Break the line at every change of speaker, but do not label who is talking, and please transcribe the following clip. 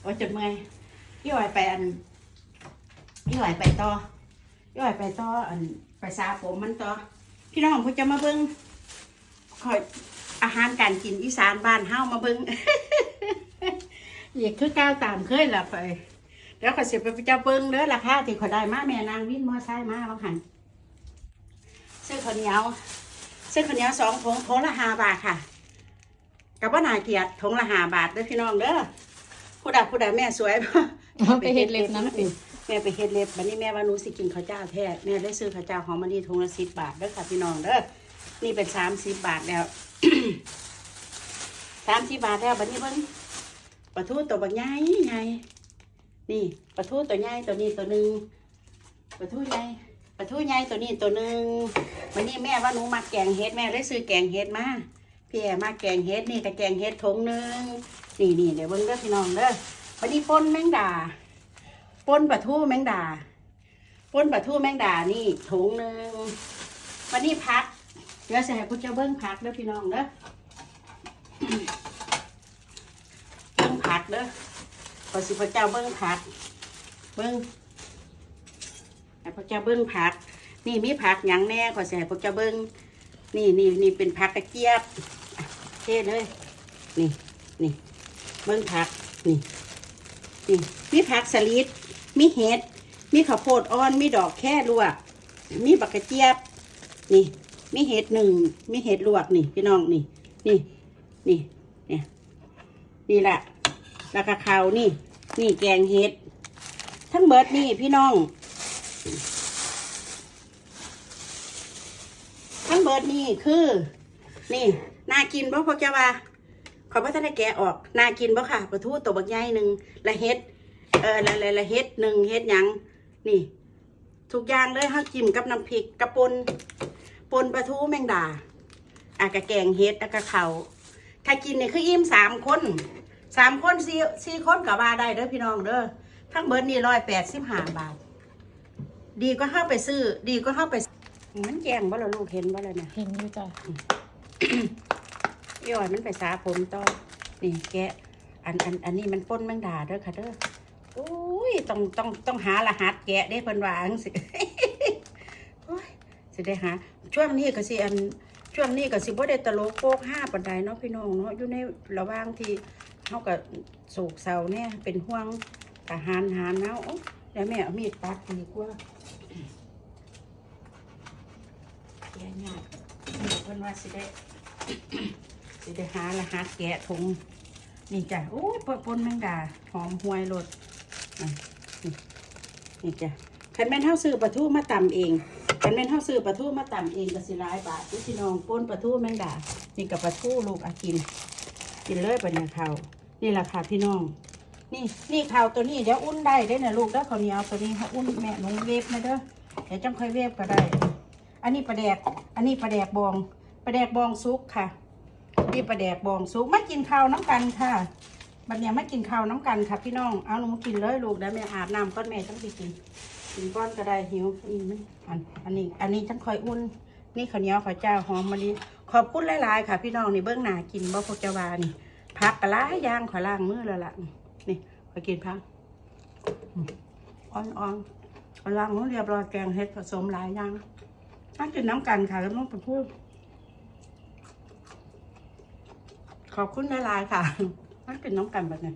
โอ้ยจดเมื่อยพี่อ้อยไปอันพี่อ้อยไปต่อพี่อ้อยไปต่ออันไปซาผมมันต่อพี่น้องผู้จะมาเบิ้งคอยอาหารการกินอีสานบ้านเฮ้ามาเบิ้งอยากคือก้าวตามเคยละไปเดี๋ยวขอยสิไปเจ้าเบิ้งเด้อราคาที่ขอยได้มาแม่นางวิ่นมอไซค์มาบางหันซื้อข้าวเหนียวซื้อข้าวเหนียวสองถุงถุงละห้าบาทค่ะ กับว่านาเกลียรติถุงละห้าบาทเด้อพี่น้องเด้อผู้ใดผู้ใดแม่สวยบ่
เอาไปเฮ็ดเล็บน้ำติ
แม่ไปเฮ็ดเล็บวันนี้แม่ว่าหนูสิกินข้าวเจ้าแท้แม่ได้ซื้อข้าวเจ้าหอมมะลิถุงละสิบบาทเด้อค่ะพี่น้องเด้อนี่เป็นสามสิบบาทแล้วสามสิบบาทแล้วบัดนี้เบิ่งปลาทูตัวบักใหญ่ใหญ่นี่ปลาทูตัวใหญ่ตัวนี้ตัวหนึ่งปลาทูใหญ่ปลาทูใหญ่ตัวนี้ตัวหนึ่งวันนี้แม่ว่าหนูมาแกงเฮ็ดแม่ได้ซื้อแกงเฮ็ดมา พี่แอมาแกงเฮ็ดนี่ก็แกงเฮ็ดถุงหนึ่งนี่นี่เดี๋ยวเบิ่งเด้อพี่น้องเด้อวันนี้ป่นแมงดาป่นปลาทูแมงดาป่นปลาทูแมงดานี่ถุงหนึ่งวันนี้พักเดี๋ยวใส่พุทธเจ้าเบิ้งพักเด้อพี่น้องเด้อเบิ้งผักเด้อขอสิพระเจ้าเบิ้งผัก เบิ้งพระเจ้าเบิ้งผัก นี่มีผักหยังแน่ขอสิให้พระเจ้าเบิ้ง นี่นี่นี่เป็นผักกระเจี๊ยบเทเลย นี่นี่เบิ้งผักนี่นี่มีผักสลิดมีเห็ดมีข้าวโพดอ่อนมีดอกแค่ลวก มีบักกระเจี๊ยบ นี่ มีเห็ดหนึ่งมีเห็ดลวกนี่พี่น้องนี่ นี่ นี่เนี่ยนี่แหละแล้วก็ข้าวนี่ นี่แกงเห็ด ทั้งเบิดนี่พี่น้อง งเบิดนี่คือ นี่น่ากินบ่พอจะว่าขอพระท่านได้แกะออกน่ากินบ่ค่ะปลาทูตัวบักใหญ่หนึ่งละเฮ็ดเออละละละเฮ็ดหนึ่งเฮ็ดหยังนี่ทุกอย่างเลยเฮาจิ้มกับน้ำพริกกระปนปนปลาทูแมงดาอะกะแกงเฮ็ดอะกะเขาถ้ากินเนี่ยคืออิ่มสามคนสามคนสี่สี่คนก็ว่าได้เด้อพี่น้องเด้อทั้งเบิร์ดนี่ร้อยแปดสิบห้าบาท ดีก็เข้าไปซื้อ ดีก็เข้าไป มันแจงบ่ล่ะลูกเห็นบ่ล่ะเนี่ย
เห็นอยู่จ้ะ
ย่อยมันไปสาผมต่อนี่แกะ อันอันอันนี้มันป้นแมงดาเด้อค่ะเด้ออุ้ยต้องต้องต้องหารหัสแกะได้เพิ่นว่าจังสิโอ้ยสิได้หาช่วงนี้ก็สิอันช่วงนี้ก็สิบ่ได้ตลกโปกห้าปานใดเนาะพี่น้องเนาะอยู่ในระหว่างที่เฮาก็โศกเศร้าเนี่ยเป็นห่วงทหารหารเนาโอ้แล้วแม่เอามีดปัดดีกว่า แกะยากเพิ่นว่าสิได้สิได้หารหัสแกะถุงนี่จ้ะโอ้ยปนแมงดาหอมหวยรสนี่จ้ะคันแม่นเฮาซื้อปลาทูมาตำเองคันแม่นเฮาซื้อปลาทูมาตำเองก็สิหลายบาทพี่น้องปนปลาทูแมงดานี่กับปลาทูลูกอากิน กินเลยปัญญาเขานี่แหละค่ะพี่น้องนี่นี่ข้าวตัวนี้เดี๋ยวอุ่นได้เด้นะลูกเด้อข้าวเหนียวตัวนี้เขาอุ่นแม่หนูเวฟนะเด้อเดี๋ยวจังค่อยเวฟก็ได้ อันนี้ปลาแดก อันนี้ปลาแดกบองปลาแดกบองซุกค่ะ นี่ปลาแดกบองซุกมากินข้าวน้ำกันค่ะบัดเนี้ยมากินข้าวน้ำกันค่ะพี่น้อง เอาหนูกินเลยลูกเดี๋ยวแม่อาบน้ำก้อนแม่ต้องไปกิน กินก้อนก็ได้หิวอีกอันอันนี้ อันนี้ฉันคอยอุ่น นี่ข้าวเหนียวข้าวเจ้าหอมมะลิขอบคุณหลายๆค่ะ พี่น้องนี่เบื้องหน้ากินบ่พกเจ้าวานี่พักกะล้าย่างขอล้างมือแล้วล่ะนี่ขอกินพักอ่อนๆขอล้างมือเรียบร้อยแกงเห็ดผสมหลายอย่าง ถ้ากินน้ำกันค่ะแล้วน้องไปพูด ขอบคุณหลายๆค่ะถ้ากินน้ำกันแบบนี้